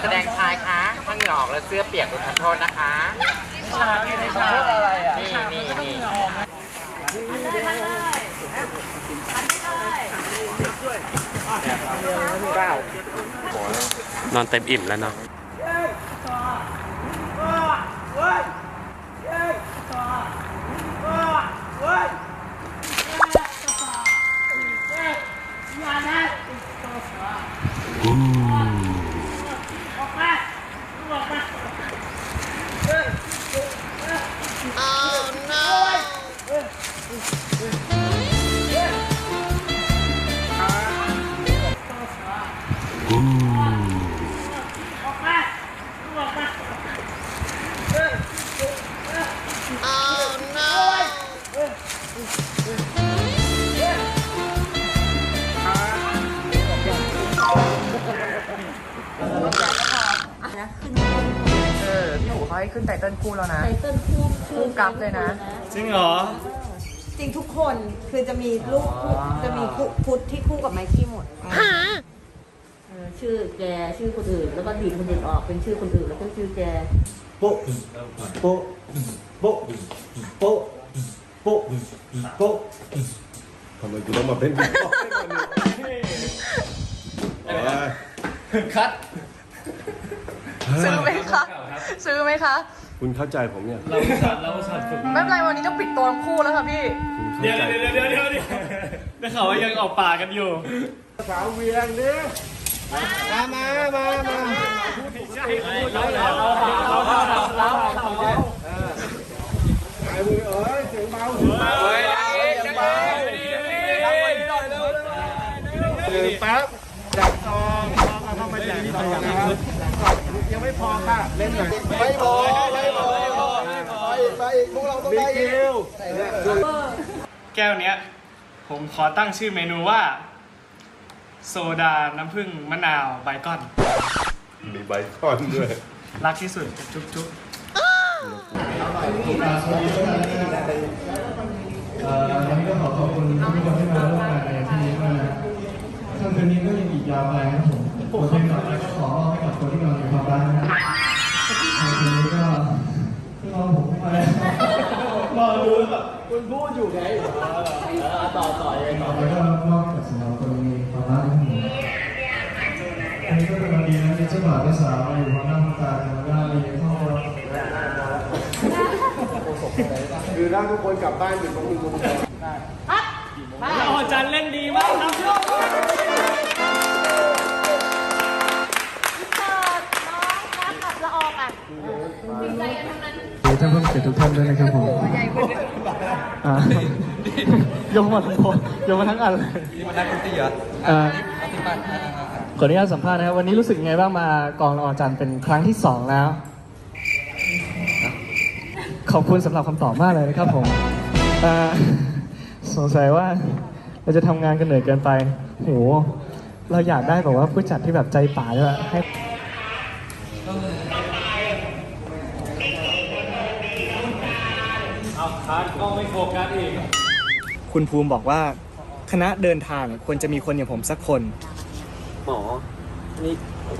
แสดงชายคะถ้าเหงื่อออกแล้วเสื้อเปียกขอโทษนะคะอะไรอะนี่นี่นี่นอนเต็มอิ่มแล้วเนาะ เออพี่หมูเขาให้ขึ้นไตเติ้ลคู่แล้วนะ ไตเติ้ลคู่ชื่คู่กราฟเลยนะ จริงเหรอ จริงทุกคนคือจะมีลูกคู่จะมีคู่พุทธที่คู่กับไมกี้หมดเออ ชื่อแกชื่อคนอื่น แล้วก็ดีดคนอื่นออกเป็นชื่อคนอื่นแล้วก็ชื่อแกโป๊ะโป๊ะโป๊ะโป๊ะโป๊ะโป๊ะทำไมกูต้องมาเป็นโป๊อกให้ยคัดซื้อไหมคะ ซื้อไหมคะ คุณเข้าใจผมเนี่ยเราสัตว์เราสัตว์ฝึกไม่เป็นไรวันนี้ก็ปิดตัวทั้งคู่แล้วค่ะพี่ คุณเดี๋ยวเข้าใจเดี๋ยวเดี๋ยวเดี๋ยวเดี๋ยวได้ข่าวว่ายังออกป่ากันอยู่ สาวเวียงดิมา มามามาเราเราเราเราเราเราไอ้มึงเอ้ยเสียงเบาเฮ้ยงเบาหนึ่งแป๊บจับซองเข้ามาแจกซองนะครับยังไม่พอค่ะเล่นหน่อยไม่พอไม่พอไม่พอไปไปพวกเราต้องได้คิวแก้วเนี้ยผมขอตั้งชื่อเมนูว่า โซดา น้ำผึ้ง มะนาวใบก้อน มีใบคอนด้วยรักที่สุด จุ๊บจุ๊บเอ่อวันนี้ก็ขอขอบคุณทุกคนที่มาร่วมงานในที่นี้มากค่ำคืนนี้ก็ยังอีกยาวไกลครับผมบทเพลงต่อไปก็ขอมอบให้กับคนที่กำลังมีความรักนะครับในคืนนี้ก็รอผมไปรอดูแบบคุณพูดอยู่ไงต่อต่อยังต่อไปก็มอบให้กั บ่าวเจ้าสาวมาอยู่พร้อมหน้าพร้อมตากันแล้วก็มีครอบครัวคือร่างทุกคนกลับบ้านอยู่ตรงนึงตรงนี้เราอาจารย์เล่นดีมากครับเปิดน้องครับกับละออกอะดีใจกันทั้งนั้นท่านผู้เกียรติทุกท่านด้วยนะครับผมอ่าโยมมาทั้งคนโยมมาทั้งอันเลยนี่มาทั้งคนตีเหรออ่า ขออนุญาตสัมภาษณ์นะครับวันนี้รู้สึกยังไงบ้างมากองละออจันทร์เป็นครั้งที่สองแล้ว ขอบคุณสำหรับคำตอบมากเลยนะครับผมอ่าสงสัยว่าเราจะทำงานกันเหนื่อยเกินไปโหเราอยากได้แบบว่าผู้จัดที่แบบใจป่าด้วยให้เอาคานกล้องไม่โฟกัสอีกคุณภูมิบอกว่า คณะเดินทางควรจะมีคนอย่างผมสักคน หมอนี่ไม่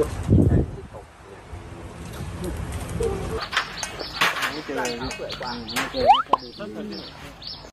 เจอไม่เคยวางไม่เจอไม่เคย